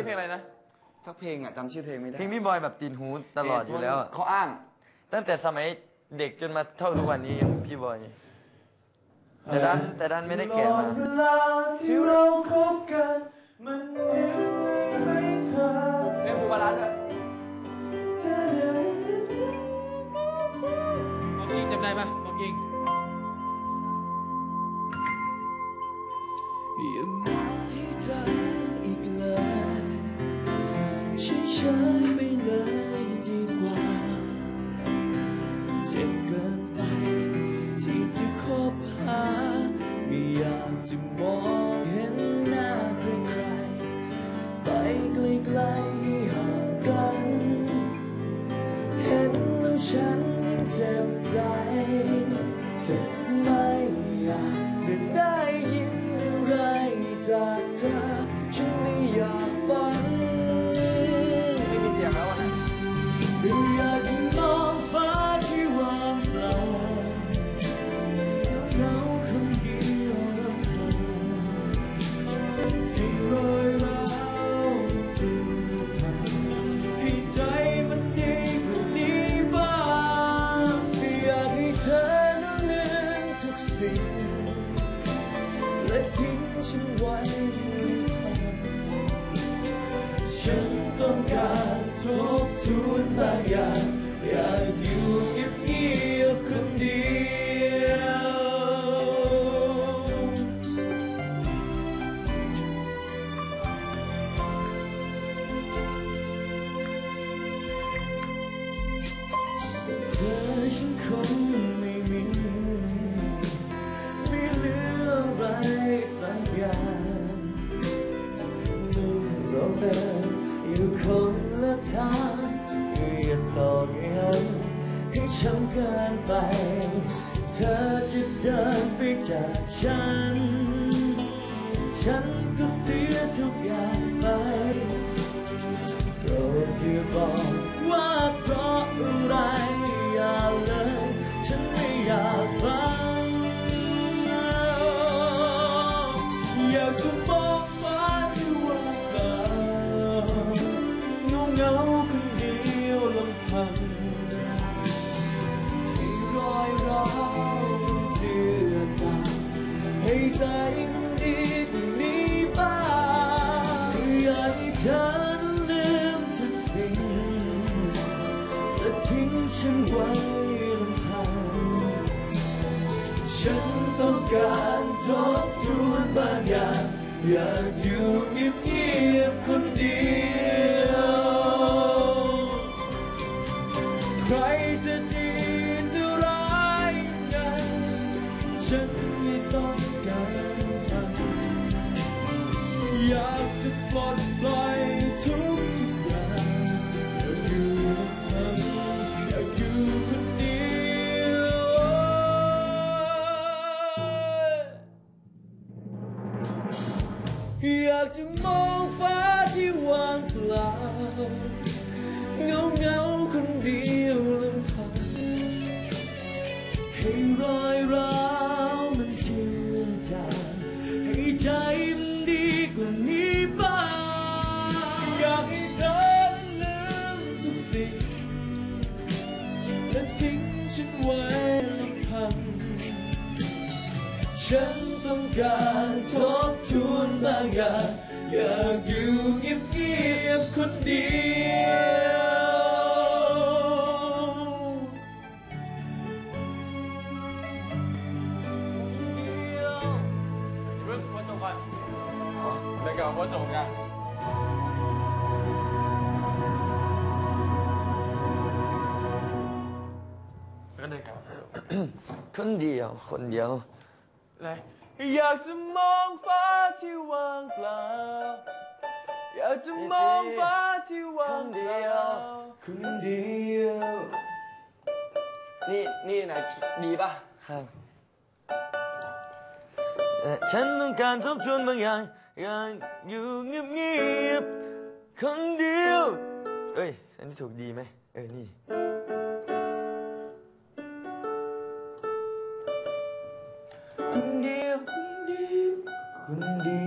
นี่เพลงอะไรนะ สักเพลงอะจำชื่อเพลงไม่ได้เพลงพี่บอยแบบติดหูตลอดอยู่แล้วอะเขาอ้าง ตั้งแต่สมัยเด็กจนมาเท่าทุกวันนี้ยังพี่บอย แต่ดันแต่ดันไม่ได้แก่มาเวลาที่เราคบกันมันเหนื่อยไหมเธอเพลงบูบาลานด้วยจะเหนื่อยหรือจะบอกจริงจำได้ปะบอกจริงอย่ามาใฉยไปเลยดีกว่า เจ็บเกินไปที่จะคบหาไม่อยากจะมอง ทิ้งฉันไว้ฉันต้องการทบทวนบางอย่าง ช้ำเกินไป เธอจะเดินไปจากฉัน ฉันก็เสียทุกอย่างไปโปรดอย่าบอกว่าเพราะอะไรอย่าเลย ฉันไม่อยากฟังอยากจะมองฟ้าที่ว่างเปล่าเงา ใจดีกว่านี้บ้างอยากให้เธอลืมทุกสิ่งและทิ้งฉันไว้ลำพังฉันต้องการทบทวนบางอย่างอยากอยู่เงียบๆคนเดียว ใครจะดีจะร้ายยังไงฉันไม่ ต้องการมันอยากจะปลดปล่อยทุกทุกอย่างอยากอยู่ลำพังอยากอยู่คนเดียวอยากจะมองฟ้าที่ว่างเปล่าเงาเงาคนเดียวลำพังให้รอยร้า ฉันต้องการทบทวนบางอย่างอยากอยู่เงียบๆคนเดียวเรื่องหัวโจกก่อนเรื่องเกี่ยวกับหัวโจกกันแล้วก็เดินกลับคนเดียว คนเดียว เลยอยากจะมองฟ้าที่ว่างเปล่า อยากจะมองฟ้าที่ว่างเปล่าคนเดียวนี่นี่นะดีป่ะครับเอ่อฉันต้องการทบทวนบางอย่างอยากอยู่เงียบๆคนเดียวเอ้ยอันนี้ถูกดีไหมเออนี่ Gundi, Gundi.